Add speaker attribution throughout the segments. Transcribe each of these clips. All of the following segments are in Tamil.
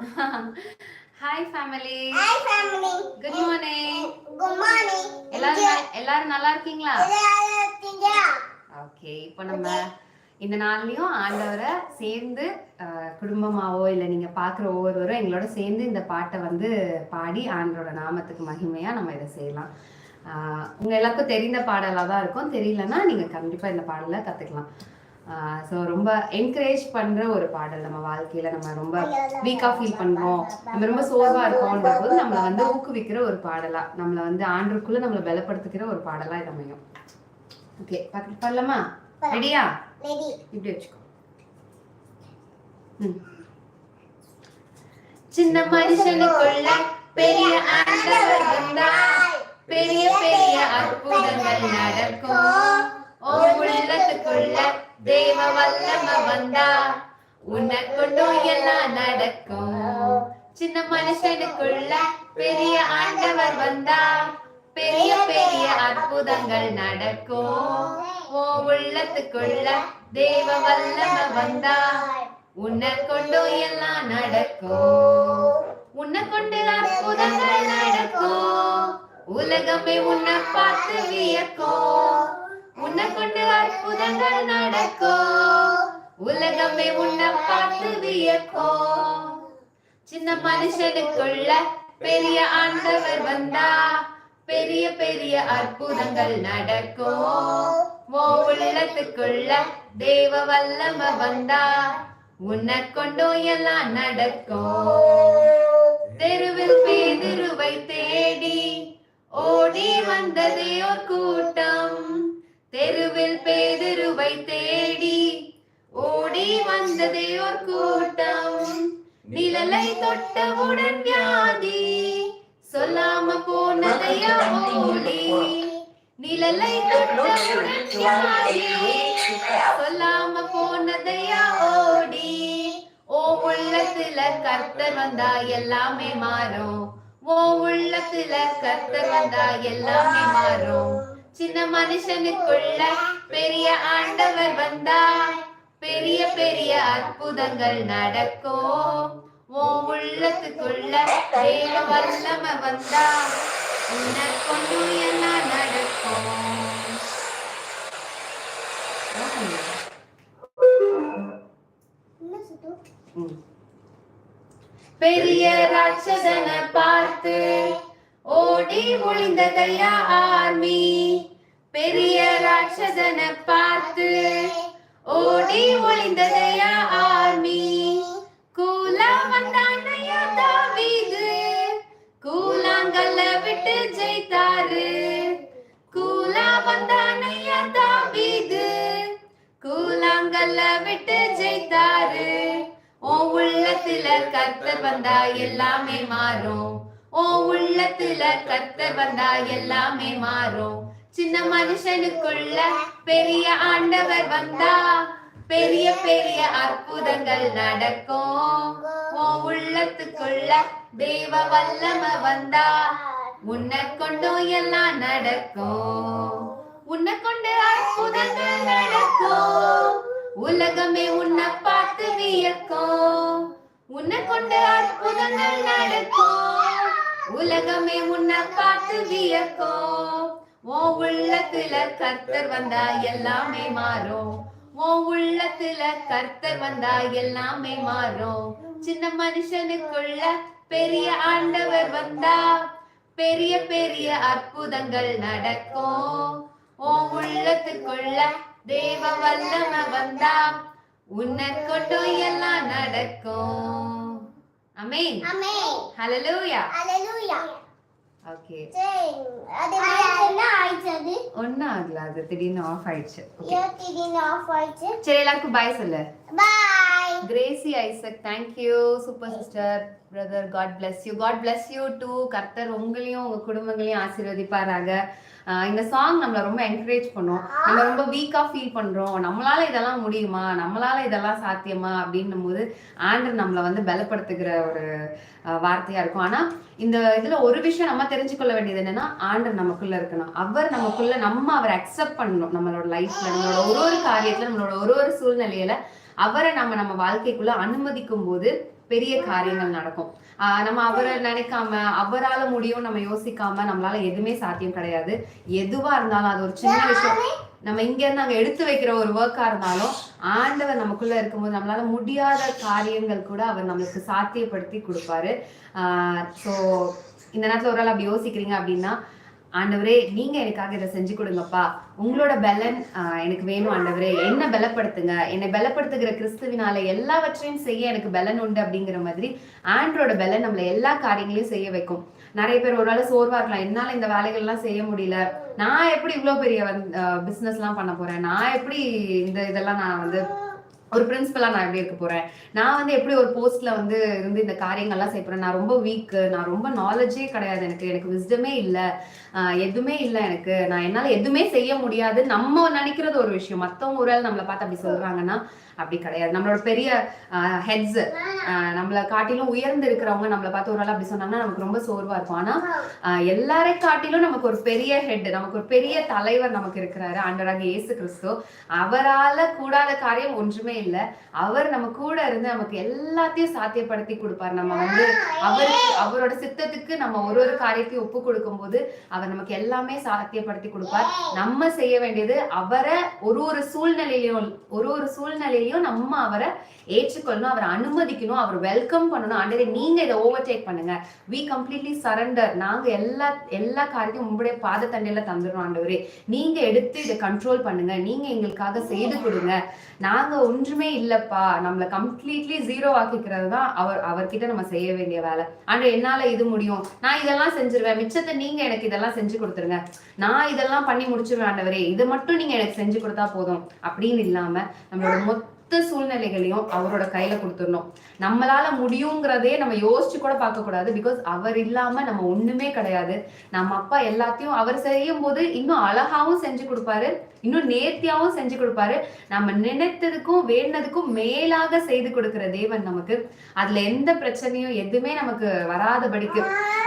Speaker 1: Hi family
Speaker 2: Hi family.
Speaker 1: Good morning
Speaker 2: Good morning.
Speaker 1: எல்லாரும் எல்லாரும் நல்லா இருக்கீங்களா? ஓகே இப்போ நம்ம இந்த நாள்லயும் ஆண்டவரை சேர்ந்து குடும்பமாவோ இல்லை நீங்க பார்க்குற ஒவ்வொருவரும் எங்களோட சேர்ந்து இந்த பாட்டை வந்து பாடி ஆண்டவரோட நாமத்துக்கு மகிமையா நம்ம இதை செய்யலாம் உங்க எல்லாருக்கும் தெரிந்த பாடலாக தான் இருக்கும் தெரியலன்னா நீங்க கண்டிப்பா இந்த பாடலை கத்துக்கலாம் ஸோ ரொம்ப என்கரேஜ் பண்ற ஒரு பாடல். நம்ம வாழ்க்கையில நம்ம ரொம்ப வீக்கா ஃபீல் பண்றோம் நம்ம ரொம்ப சோர்வா இருக்கோம்ன்ற போது நம்மளை வந்து ஊக்குவிக்கிற ஒரு பாடலா நம்மளை வந்து ஆண்டுக்குள்ள நம்மளை பலப்படுத்துகிற ஒரு பாடலா இது அமையும். ஓகே பார்த்து பண்ணலாமா ரெடியா. இப்படி வச்சுக்கோ. சின்ன மனுஷனுக்குள்ள பெரிய ஆண்டவர் பெரிய பெரிய அற்புதங்கள் நடக்கும். தெய்வ வல்லம வந்தா உனக்குள்ளும் எல்லாம் நடக்கும். சின்ன மனுஷனுக்குள்ள பெரிய ஆண்டவர் வந்தா பெரிய பெரிய அற்புதங்கள் நடக்கும். ஓ உள்ளத்துக்குள்ள தேவ வல்லம வந்தா உன்னை கொண்டு எல்லாம் நடக்கும். உன்னை கொண்டு அற்புதங்கள் நடக்கும். உலகமே உன்னை பார்த்து வியக்கும். உன்னை கொண்டு அற்புதங்கள் நடக்கும் உலகமே உன்னை பார்த்து வியக்கும் சின்ன மனுஷனுக்குள்ள பெரிய ஆண்டவர் வந்தா பெரிய பெரிய அற்புதங்கள் நடக்கும் ஓ உள்ளத்துக்குள்ள தேவ வல்லம வந்தா உன்னை கொண்டும் எல்லாம் நடக்கும் தெருவில் பேதிருவை தேடி ஓடி வந்ததே ஒரு கூட்டம். பேதிருவை தேடி ஓடி வந்ததே ஒரு கூட்டம். நிழலை தொட்டவுடன் வியாதி சொல்லாம போனதையா ஓடி நிழலை தொட்டவுடன் வியாதி சொல்லாம போனதையா ஓடி ஓ உள்ளத்துல கர்த்தர் வந்தா எல்லாமே மாறும். ஓ உள்ளத்துல கர்த்தர் வந்தா எல்லாமே மாறும். சின்ன மனுஷனுக்குள்ள பெரிய ஆண்டவர் வந்தா பெரிய பெரிய அற்புதங்கள் நடக்கும் ஓ உள்ளத்துக்குள்ள தேவ வல்லம வந்தா உன்னை கொண்டு எல்லாம் நடக்கும் பெரிய ராட்சதனை பார்த்து ஓடி ஒளிந்ததையா ஆர்மி. பெரிய ராட்சசனை பார்த்து ஓடி ஒளிந்ததையா ஆர்மி கூலா வந்தானையா தாவீது கூலாங்கல்ல விட்டு ஜெயித்தாரு கூலா வந்தானையா தாவீது கூலாங்கல்ல விட்டு ஜெயித்தாரு. ஓ உள்ளத்துல கத்த வந்தா எல்லாமே மாறும் ஓ உள்ளத்துல கத்த வந்தா எல்லாமே மாறும். சின்ன மனுஷனுக்குள்ள பெரிய ஆண்டவர் வந்தா பெரிய பெரிய அற்புதங்கள் நடக்கும். ஓ உள்ளத்துக்குள்ள தேவ வல்லம வந்தா உன்னை கொண்டும் எல்லாம் நடக்கும். உன்னை கொண்டு அற்புதங்கள் நடக்கும். உலகமே உன்னை பார்த்து வியக்கும். உன்னை கொண்டு அற்புதங்கள் நடக்கும். உலகமே உன்னை பார்த்து வியக்கும். ஓ உள்ளத்துல கர்த்தர் வந்தா எல்லாமே மாறும். ஓ உள்ளத்துல கர்த்தர் வந்தா எல்லாமே மாறும். சின்ன மனுஷனுக்குள்ள பெரிய ஆண்டவர் வந்தா பெரிய பெரிய அற்புதங்கள் நடக்கும். ஓ உள்ளத்துக்குள்ள தேவ வல்லம வந்தா உன்னை கொண்டும் எல்லாம் நடக்கும். Amen
Speaker 2: Amen.
Speaker 1: ஹalleluya
Speaker 2: Hallelujah.
Speaker 1: ஓகே
Speaker 2: அது என்ன
Speaker 1: ஆகல அது திடீர்னு ஆஃப் ஆயிடுச்சு
Speaker 2: திடீர்னு ஆஃப் ஆயிடுச்சு.
Speaker 1: சரி எல்லாருக்கும் பாய் சொல்லு. Gracy Isaac thank you super sister brother God bless you God bless you too கர்த்தர் உங்களையும் உங்க குடும்பங்களையும் ஆசீர்வதிப்பாராக. இந்த சாங் நம்மளை ரொம்ப என்கரேஜ் பண்ணும். நம்ம ரொம்ப வீக்காக ஃபீல் பண்ணுறோம் நம்மளால இதெல்லாம் முடியுமா? நம்மளால இதெல்லாம் சாத்தியமா? அப்படின்னும் போது ஆண்டர் நம்மளை வந்து பலப்படுத்துகிற ஒரு வார்த்தையாக இருக்கும். ஆனால் இந்த இதில் ஒரு விஷயம் நம்ம தெரிஞ்சுக்கொள்ள வேண்டியது என்னன்னா ஆண்டர் நமக்குள்ள இருக்கணும். அவர் நமக்குள்ள நம்ம அவரை அக்செப்ட் பண்ணணும். நம்மளோட லைஃப்ல நம்மளோட ஒரு ஒரு காரியத்தில் நம்மளோட ஒரு ஒரு சூழ்நிலையில அவரை நம்ம நம்ம வாழ்க்கைக்குள்ள அனுமதிக்கும் போது பெரிய காரியங்கள் நடக்கும். ஆஹ் நம்ம அவரை நினைக்காம அவரால முடியும் நம்ம யோசிக்காம நம்மளால எதுவுமே சாத்தியம் கிடையாது. எதுவா இருந்தாலும் அது ஒரு சின்ன விஷயம். நம்ம இங்க இருந்து அங்க எடுத்து வைக்கிற ஒரு ஒர்க்கா இருந்தாலும் ஆண்டவர் நமக்குள்ள இருக்கும்போது நம்மளால முடியாத காரியங்கள் கூட அவர் நம்மளுக்கு சாத்தியப்படுத்தி கொடுப்பாரு. ஸோ இந்த நேரத்துல ஒரு ஆள் அப்படி யோசிக்கிறீங்க அப்படின்னா ஆண்டவரே நீங்க எனக்காக இதை செஞ்சு கொடுங்கப்பா. உங்களோட பலன் எனக்கு வேணும் ஆண்டவரே. என்ன பலப்படுத்துங்க. என்னை பலப்படுத்துகிற கிறிஸ்துவினால எல்லாவற்றையும் செய்ய எனக்கு பலன் உண்டு அப்படிங்கிற மாதிரி ஆண்டரோட பலன் நம்மள எல்லா காரியங்களையும் செய்ய வைக்கும். நிறைய பேர் ஒரு வேளை சோர்வா இருக்கலாம். என்னால இந்த வேலைகள்லாம் செய்ய முடியல. நான் எப்படி இவ்வளவு பெரிய வந்து பிசினஸ் எல்லாம் பண்ண போறேன்? நான் எப்படி இந்த இதெல்லாம் நான் வந்து ஒரு பிரின்சிபலா நான் எப்படி இருக்க போறேன்? நான் வந்து எப்படி ஒரு போஸ்ட்ல வந்து இருந்து இந்த காரியங்கள்லாம் செய்ய போறேன்? நான் ரொம்ப வீக்கு நான் ரொம்ப நாலேஜே கிடையாது. எனக்கு எனக்கு விஸ்டமே இல்ல. ஆஹ் எதுவுமே இல்லை எனக்கு. நான் என்னால எதுவுமே செய்ய முடியாது. நம்ம நினைக்கிறது ஒரு விஷயம். மத்தவங்க ஒரு நம்மளை பார்த்து அப்படி சொல்றாங்கன்னா அப்படி கிடையாது. நம்மளோட பெரிய ஹெட்ஸ் நம்மளை காட்டிலும் உயர்ந்து இருக்கிறவங்க நம்மளை பார்த்து ஒரு நாள் அப்படி சொன்னாங்கன்னா நமக்கு ரொம்ப சோர்வா இருக்கும். ஆனா ஆஹ் எல்லாரை காட்டிலும் நமக்கு ஒரு பெரிய ஹெட் நமக்கு ஒரு பெரிய தலைவர் நமக்கு இருக்கிறாரு ஆண்டவராக இயேசு கிறிஸ்து. அவரால கூடாத காரியம் ஒன்றுமே இல்லை. அவர் நம்ம கூட இருந்து நமக்கு எல்லாத்தையும் சாத்தியப்படுத்தி கொடுப்பார். நம்ம வந்து அவருக்கு அவரோட சித்தத்துக்கு நம்ம ஒரு ஒரு காரியத்தையும் ஒப்பு கொடுக்கும் போது அவர் நமக்கு எல்லாமே சாத்தியப்படுத்தி கொடுப்பார். நம்ம செய்ய வேண்டியது அவரை ஒரு ஒரு சூழ்நிலையிலும் ஒரு ஒரு சூழ்நிலையிலையும் நம்ம அவரை ஏற்றுக்கொள்ளணும் அவரை அனுமதிக்கணும் அவர் வெல்கம் பண்ணணும் ஆண்டரே நீங்க இதை ஓவர்டேக் பண்ணுங்க. வி கம்ப்ளீட்லி சரண்டர் நாங்க எல்லா எல்லா காரியத்தையும் உங்களுடைய பாத தண்டையில தந்துடுறோம் ஆண்டவரே. நீங்க எடுத்து இதை கண்ட்ரோல் பண்ணுங்க. நீங்க எங்களுக்காக செய்து கொடுங்க. நாங்க ஒன்றுமே இல்லப்பா. நம்மள கம்ப்ளீட்லி ஜீரோ ஆக்கிக்கிறது தான் அவர் அவர்கிட்ட நம்ம செய்ய வேண்டிய வேலை. ஆண்டு என்னால இது முடியும். நான் இதெல்லாம் செஞ்சிருவேன். மிச்சத்தை நீங்க எனக்கு இதெல்லாம் செஞ்சு கொடுத்துருங்க. நான் இதெல்லாம் பண்ணி முடிச்சிருவேன் ஆண்டவரே. இதை மட்டும் நீங்க எனக்கு செஞ்சு கொடுத்தா போதும். அப்படின்னு இல்லாம நம்மளோட மொத்த சூழ்நிலைகளையும் அவரோட கையில கொடுத்துடணும். நம்மளால முடியுங்கிறதே நம்ம யோசிச்சு கூட பார்க்க கூடாது. பிகாஸ் அவர் இல்லாம நம்ம ஒண்ணுமே கிடையாது. நம்ம அப்பா எல்லாத்தையும் அவர் செய்யும் போது இன்னும் அழகாவும் செஞ்சு கொடுப்பாரு. இன்னும் நேர்த்தியாவும் செஞ்சு கொடுப்பாரு. நம்ம நினைத்ததுக்கும் வேண்டதுக்கும் மேலாக செய்து கொடுக்கிற தேவன் நமக்கு. அதுல எந்த பிரச்சனையும் எதுவுமே நமக்கு வராதபடிக்கு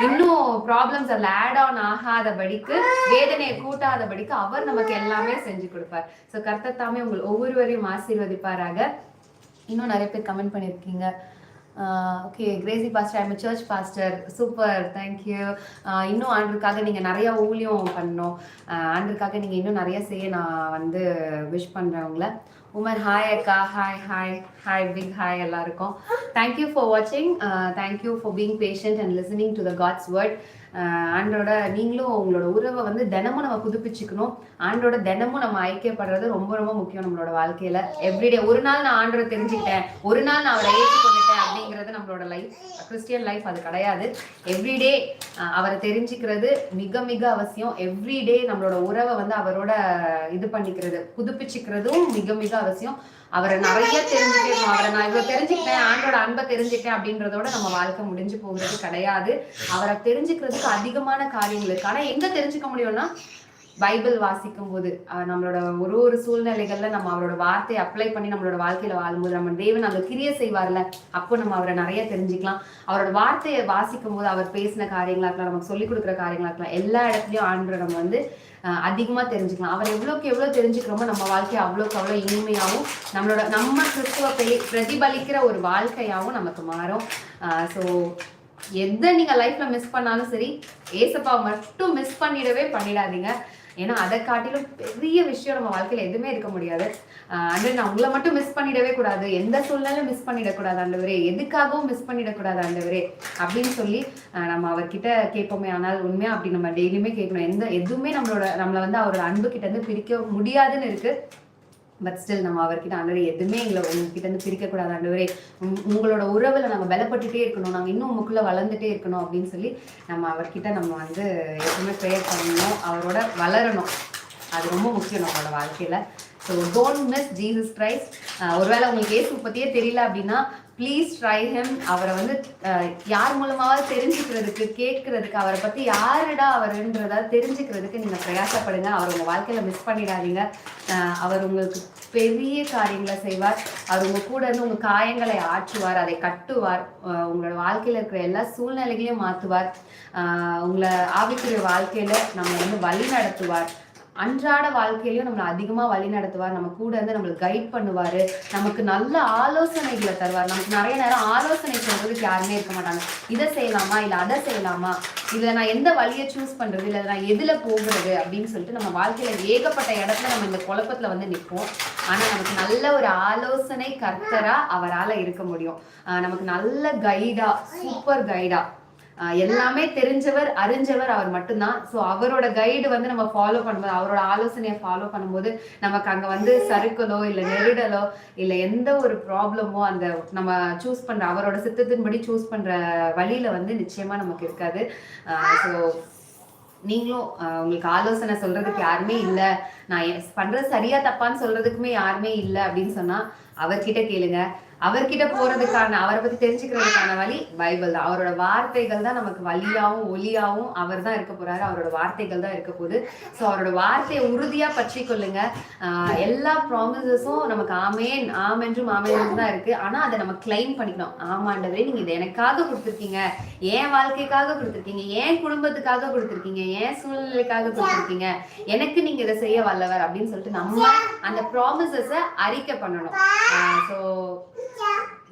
Speaker 1: இன்னும் ப்ராப்ளம்ஸ் அதுல ஆட் ஆன் ஆகாதபடிக்கு வேதனையை கூட்டாதபடிக்கு அவர் நமக்கு எல்லாமே செஞ்சு கொடுப்பார். ஸோ கர்த்தத்தாமே உங்கள் ஒவ்வொருவரையும் ஆசீர்வதிப்பாராக. இன்னும் நிறைய பேர் கமெண்ட் பண்ணியிருக்கீங்க. Okay Gracy pastor I'm church pastor super thank you இன்னும் ஆண்டுக்காக நீங்கள் நிறைய ஊழியம் பண்ணணும். Uh, ஆண்டுக்காக நீங்கள் இன்னும் நிறைய செய்ய நான் வந்து விஷ் பண்ணுறேன் உங்களை. உமர் ஹாய் அக்கா hi hi hi big hi எல்லாருக்கும். தேங்க்யூ ஃபார் வாட்சிங் thank you for being patient and listening to the God's word ஆண்டோட நீங்களும் உங்களோட உறவை வந்து தினமும் நம்ம புதுப்பிச்சுக்கணும். ஆண்டோட தினமும் நம்ம ஐக்கியப்படுறது ரொம்ப ரொம்ப முக்கியம் நம்மளோட வாழ்க்கையில. எவ்ரிடே ஒரு நாள் நான் ஆண்டோட தெரிஞ்சுக்கிட்டேன் ஒரு நாள் நான் அவரை ஏற்றுக்கொண்டுட்டேன் அப்படிங்கிறது நம்மளோட லைஃப் கிறிஸ்டியன் லைஃப் அது கிடையாது. எவ்ரிடே அவரை தெரிஞ்சுக்கிறது மிக மிக அவசியம். எவ்ரிடே நம்மளோட உறவை வந்து அவரோட இது பண்ணிக்கிறது புதுப்பிச்சுக்கிறதும் மிக மிக அவசியம். அவரை நிறைய தெரிஞ்சுக்கணும் அவரை நான் இவ்வளவு தெரிஞ்சுக்கிட்டேன் ஆண்டோட அன்பை தெரிஞ்சுக்கிட்டேன் அப்படின்றதோட நம்ம வாழ்க்கை முடிஞ்சு போகிறது கிடையாது. அவரை தெரிஞ்சுக்கிறதுக்கு அதிகமான காரியங்கள் இருக்கு ஆனா எங்க தெரிஞ்சுக்க முடியும்னா பைபிள் வாசிக்கும் போது நம்மளோட ஒரு ஒரு சூழ்நிலைகள்ல நம்ம அவரோட வார்த்தையை அப்ளை பண்ணி நம்மளோட வாழ்க்கையில வாழும்போது நம்ம தேவன் அந்த கிரிய செய்வார்ல அப்போ நம்ம அவரை நிறைய தெரிஞ்சுக்கலாம். அவரோட வார்த்தையை வாசிக்கும் போது அவர் பேசின காரியங்களா இருக்கலாம் நமக்கு சொல்லிக் கொடுக்குற காரியங்களா இருக்கலாம் எல்லா இடத்துலயும் ஆண்டு நம்ம வந்து அதிகமாக அதிகமா தெரிஞ்சுக்கலாம். அவர் எவ்வளவுக்கு எவ்வளவு தெரிஞ்சுக்கிறோமோ நம்ம வாழ்க்கை அவ்வளோக்கு அவ்வளோ இனிமையாகவும் நம்மளோட நம்ம கிறிஸ்துவ பிரதிபலிக்கிற ஒரு வாழ்க்கையாகவும் நமக்கு மாறும். ஸோ எதை நீங்கள் லைஃப்பில் மிஸ் பண்ணாலும் சரி ஏசப்பா மட்டும் மிஸ் பண்ணிடவே பண்ணிடாதீங்க. ஏன்னா அதை காட்டிலும் பெரிய விஷயம் நம்ம வாழ்க்கையில் எதுவுமே இருக்க முடியாது. அண்டு நான் உங்களை மட்டும் மிஸ் பண்ணிடவே கூடாது. எந்த சூழ்நிலையும் மிஸ் பண்ணிடக்கூடாது ஆண்டவரே. எதுக்காகவும் மிஸ் பண்ணிடக்கூடாது ஆண்டவரே அப்படின்னு சொல்லி நம்ம அவர்கிட்ட கேட்போமே. ஆனால் உண்மையாக அப்படி நம்ம டெய்லியுமே கேட்கணும். எந்த எதுவுமே நம்மளோட நம்மளை வந்து அவரோட அன்பு கிட்ட இருந்து பிரிக்க முடியாதுன்னு இருக்குது பட் ஸ்டில் நம்ம அவர்கிட்ட ஆண்டவரே எதுவுமே எங்களை உங்ககிட்ட இருந்து பிரிக்கக்கூடாது ஆண்டவரே உங்- உங்களோட உறவில் நாங்கள் பலப்பட்டுட்டே இருக்கணும். நாங்கள் இன்னும் உங்களுக்குள்ள வளர்ந்துட்டே இருக்கணும் அப்படின்னு சொல்லி நம்ம அவர்கிட்ட நம்ம வந்து எப்பவுமே ப்ரேயர் பண்ணணும். அவரோட வளரணும். அது ரொம்ப முக்கியம் நம்மளோட வாழ்க்கையில். So don't miss Jesus Christ ஒருவேளை உங்களுக்கு ஏசு பற்றியே தெரியல அப்படின்னா ப்ளீஸ் ட்ரை ஹிம் அவரை வந்து யார் மூலமாவது தெரிஞ்சுக்கிறதுக்கு கேட்கறதுக்கு அவரை பத்தி யாருடா அவருன்றத தெரிஞ்சுக்கிறதுக்கு நீங்க பிரயாசப்படுங்க. அவர் உங்க வாழ்க்கையில மிஸ் பண்ணிடாதீங்க. அவர் உங்களுக்கு பெரிய காரியங்களை செய்வார். அவர் உங்க கூட இருந்து உங்க காயங்களை ஆற்றுவார். அதை கட்டுவார். உங்களோட வாழ்க்கையில இருக்கிற எல்லா சூழ்நிலைகளையும் மாத்துவார். உங்களை ஆவிக்குரிய வாழ்க்கையில நம்ம வந்து வழி நடத்துவார். அன்றாட வாழ்க்கையிலையும் நம்மளை அதிகமாக வழி நடத்துவார். நம்ம கூட இருந்து நம்மளுக்கு கைட் பண்ணுவார். நமக்கு நல்ல ஆலோசனைகளை தருவார். நமக்கு நிறைய நேரம் ஆலோசனை சொல்கிறதுக்கு யாருமே இருக்க மாட்டாங்க. இதை செய்யலாமா? இல்லை அதை செய்யலாமா? இதில் நான் எந்த வழியை சூஸ் பண்ணுறது இல்லை நான் எதில் போகிறது? அப்படின்னு சொல்லிட்டு நம்ம வாழ்க்கையில் ஏகப்பட்ட இடத்துல நம்ம இந்த குழப்பத்தில் வந்து நிற்போம். ஆனால் நமக்கு நல்ல ஒரு ஆலோசனை கர்த்தராக அவரால் இருக்க முடியும். நமக்கு நல்ல கைடாக சூப்பர் கைடாக எல்லாமே தெரிஞ்சவர் அறிஞ்சவர் அவர் மட்டும்தான். ஸோ அவரோட கைடு வந்து நம்ம ஃபாலோ பண்ணும்போது அவரோட ஆலோசனையை ஃபாலோ பண்ணும்போது நமக்கு அங்கே வந்து சறுக்கலோ இல்லை நெருடலோ இல்லை எந்த ஒரு ப்ராப்ளமோ அந்த நம்ம சூஸ் பண்ணுற அவரோட சித்தத்தின்படி சூஸ் பண்ணுற வழியில வந்து நிச்சயமாக நமக்கு இருக்காது. ஸோ நீங்களும் உங்களுக்கு ஆலோசனை சொல்றதுக்கு யாருமே இல்லை. நான் பண்றது சரியா தப்பான்னு சொல்றதுக்குமே யாருமே இல்லை அப்படின்னு சொன்னா அவர்கிட்ட கேளுங்க. அவர்கிட்ட போறதுக்கான அவரை பத்தி தெரிஞ்சுக்கிறதுக்கான வழி பைபிள் தான். அவரோட வார்த்தைகள் தான் நமக்கு வழியாவும் ஒலியாகவும் அவர் தான் இருக்க போறாரு. அவரோட வார்த்தைகள் தான் இருக்க போகுது. ஸோ அவரோட வார்த்தையை உறுதியா பற்றி கொள்ளுங்க எல்லா ப்ராமிசஸும் நமக்கு ஆமேன் ஆமென்றும் ஆமேன் தான் இருக்கு. ஆனா அதை நம்ம கிளைம் பண்ணிக்கணும். ஆமாண்டவரே நீங்க இதை எனக்காக கொடுத்துருக்கீங்க. என் வாழ்க்கைக்காக கொடுத்துருக்கீங்க. என் குடும்பத்துக்காக கொடுத்துருக்கீங்க. என் சூழ்நிலைக்காக கொடுத்துருக்கீங்க. எனக்கு நீங்க இதை செய்ய வல்லவர் அப்படின்னு சொல்லிட்டு நம்ம அந்த ப்ராமிசஸை அறிக்கை பண்ணணும். So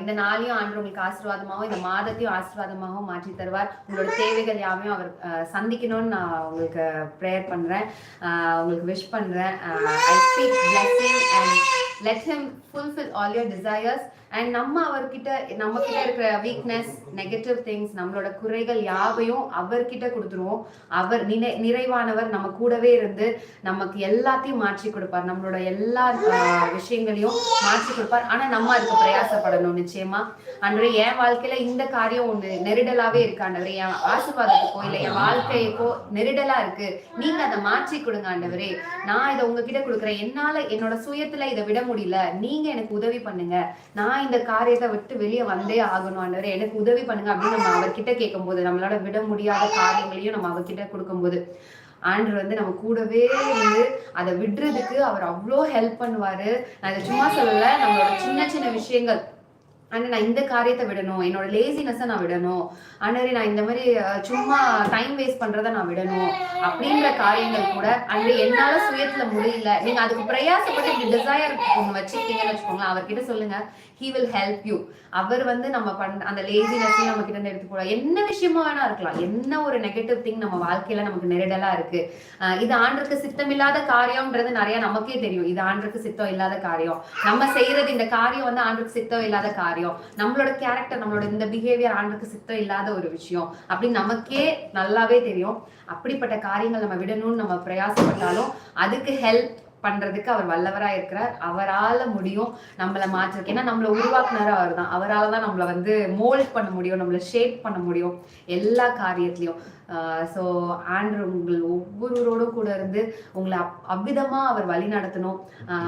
Speaker 1: இந்த நாளையும் ஆண்டு உங்களுக்கு ஆசீர்வாதமாகவும் இந்த மாதத்தையும் ஆசீர்வாதமாகவும் மாற்றி தருவார். உங்களோட தேவைகள் யாவையும் அவர் சந்திக்கணும்னு நான் உங்களுக்கு ப்ரேயர் பண்றேன். உங்களுக்கு விஷ் பண்றேன். I speak blessing and let him fulfil all your desires and நம்ம அவர்கிட்ட நம்ம கிட்ட இருக்கிற வீக்னஸ் நெகட்டிவ் திங்ஸ் நம்மளோட குறைகள் யாவையும் அவர்கிட்ட கொடுத்துருவோம். அவர் நினை நிறைவானவர் நம்ம கூடவே இருந்து நமக்கு எல்லாத்தையும் மாற்றி கொடுப்பார். நம்மளோட எல்லா விஷயங்களையும் மாற்றி கொடுப்பார். ஆனா நம்ம அதுக்கு பிரயாசப்படணும் நிச்சயமா. அன்றைய என் வாழ்க்கையில இந்த காரியம் ஒண்ணு நெருடலாவே இருக்கு ஆண்டவரே. என் ஆசீர்வாதத்துக்கோ இல்ல என் வாழ்க்கைக்கோ நெருடலா இருக்கு. நீங்க அதை மாற்றி கொடுங்க ஆண்டவரே. நான் இதை உங்ககிட்ட கொடுக்குறேன். என்னால என்னோட சுயத்துல இதை விட முடியல. நீங்க எனக்கு உதவி பண்ணுங்க. நான் இந்த காரியத்தை விட்டு வெளியே வந்தே ஆகணும் ஆண்டவரே. எனக்கு உதவி பண்ணுங்க அப்படின்னு நம்ம அவர்கிட்ட கேட்கும்போது நம்மளால விட முடியாத காரியங்களையும் நம்ம அவர்கிட்ட கொடுக்கும்போது ஆண்டர் வந்து நம்ம கூடவே இருந்து அதை விடுறதுக்கு அவர் அவ்வளோ ஹெல்ப் பண்ணுவாரு. நான் இதை சும்மா சொல்லல. நம்மளோட சின்ன சின்ன விஷயங்கள். அண்ணே நான் இந்த காரியத்தை விடணும். என்னோட லேசினஸை நான் விடணும். அண்ணரே நான் இந்த மாதிரி சும்மா டைம் வேஸ்ட் பண்றதை நான் விடணும் அப்படின்ற காரியங்கள் கூட அண்ட் என்னால சுயத்துல முடியல. நீங்க அதுக்கு பிரயாசப்பட்டு இப்படி டிசையர் ஒன்று வச்சிருக்கீங்கன்னு வச்சுக்கோங்களேன். அவர்கிட்ட சொல்லுங்க. ஹீ வில் ஹெல்ப் யூ அவர் வந்து நம்ம பண் அந்த லேசினஸையும் நம்ம கிட்ட இருந்து எடுத்துக்கூடாது என்ன விஷயமா வேணா இருக்கலாம். என்ன ஒரு நெகட்டிவ் திங் நம்ம வாழ்க்கையில நமக்கு நெருடலா இருக்கு. இது ஆண்டுக்கு சித்தம் இல்லாத காரியம்ன்றது நிறைய நமக்கே தெரியும். இது ஆண்டுக்கு சித்தம் இல்லாத காரியம். நம்ம செய்யறது இந்த காரியம் வந்து ஆண்டுக்கு சித்தம் இல்லாத காரியம். நம்மளோட கேரக்டர் நம்மளோட இந்த பிஹேவியர் ஆண்டுக்கு சித்தம் இல்லாத ஒரு விஷயம். அப்படின்னு நமக்கே நல்லாவே தெரியும். அப்படிப்பட்ட காரியங்கள் நம்ம விடணும்னு நம்ம பிரயாசப்பட்டாலும் அதுக்கு ஹெல்ப் பண்றதுக்கு அவர் வல்லவரா இருக்கிறார். அவரால முடியும் நம்மள மாற்றிருக்கு ஏன்னா நம்மள உருவாக்குனாரு அவர் தான் அவரால் தான் நம்மள வந்து மோல்ட் பண்ண முடியும் நம்மள ஷேப் பண்ண முடியும். எல்லா காரியத்திலையும். ஸோ ஆண்ட்ரு உங்கள் ஒவ்வொருவரோடும் கூட இருந்து உங்களை அப் அவர் வழி நடத்தணும்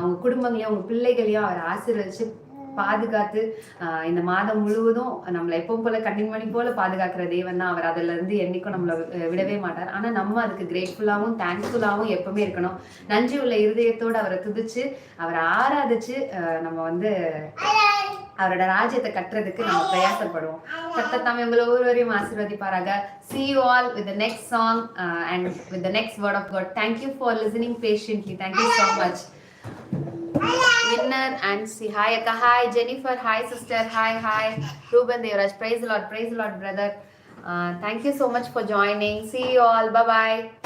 Speaker 1: உங்கள் குடும்பங்களையும் உங்கள் பிள்ளைகளையும் அவர் ஆசீர்வதிச்சு பாதுகாத்து இந்த மாதம் முழுவதும் நம்மளை எப்பவும் போல கண்ணின்மணி போல பாதுகாக்கிற தேவன் தான் அவர். அதுல இருந்து என்னைக்கும் நம்மளை வி- விடவே மாட்டார். ஆனா நம்ம அதுக்கு கிரேட்ஃபுல்லாகவும் தேங்க்ஃபுல்லாகவும் எப்பவுமே இருக்கணும். நன்றி உள்ள இருதயத்தோடு அவரை துதிச்சு அவரை ஆராதிச்சு நம்ம வந்து அவரோட ராஜ்யத்தை கட்டுறதுக்கு நம்ம பிரயாசப்படுவோம். கர்த்தத்தாமே எங்களை ஒவ்வொருவரையும் ஆசீர்வதிப்பாராக. See you all with the next song uh, and with the next for of God. Thank you for much winner and see hi. Hi. Jennifer hi sister. Hi hi. Ruben devraj praise the lord praise the lord brother. Uh, thank you so much for joining. See you all. Bye bye